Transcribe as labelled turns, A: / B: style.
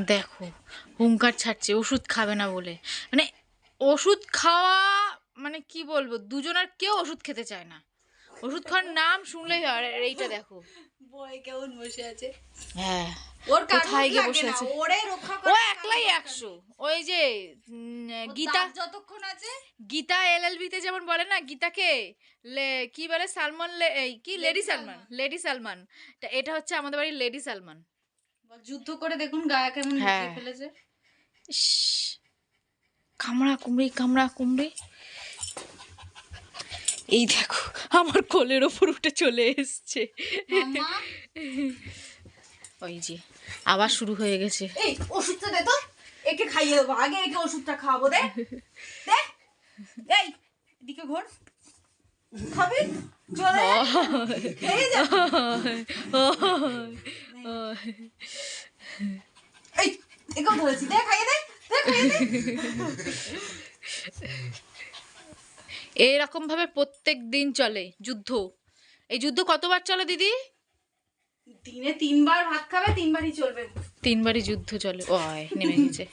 A: দেখো হুঙ্কার ছাড়ছে ওষুধ খাবে না বলে। মানে ওষুধ খাওয়া মানে কি বলব দুজনের কেউ ওষুধ খেতে চায় না। ওষুধ খাওয়ার নাম শুনলেই হয় এইটা দেখো।
B: বয় কেমন বসে আছে?
A: হ্যাঁ
B: ওর
A: কোথায় গিয়ে বসে
B: বসে
A: আছে?
B: আছে? ওরে রক্ষা
A: ও একলাই একশো। ওই যে গীতা
B: যতক্ষণ আছে?
A: গীতা যেমন বলে না গীতাকে কি বলে সালমান লে- এই কি লেডি সালমান। লেডি সালমান। এটা হচ্ছে আমাদের বাড়ির লেডি সালমান।
B: যুদ্ধ করে দেখুন গায়ে কেমন
A: হ্যাঁ।
B: ফেলেছে।
A: কামড়া কুমড়ি কামড়া কুমড়ি। এই দেখো আমার কোলের ওপর উঠে চলে এসছে। ওই যে আবার শুরু হয়ে গেছে।
B: এই ওষুধটা দে তো। একে খাইয়ে দেবো। আগে একে ওষুধটা খাওয়াবো দে। দে। এই এদিকে ঘোর। খাবি? চলে খেয়ে যা। একেও ধরেছি দে খাইয়ে দে
A: ভাবে প্রত্যেক দিন চলে যুদ্ধ। এই যুদ্ধ কতবার চলে দিদি?
B: দিনে তিনবার ভাত খাবে তিনবারই চলবে।
A: তিনবারই যুদ্ধ চলে। ওয় নেমে গেছে।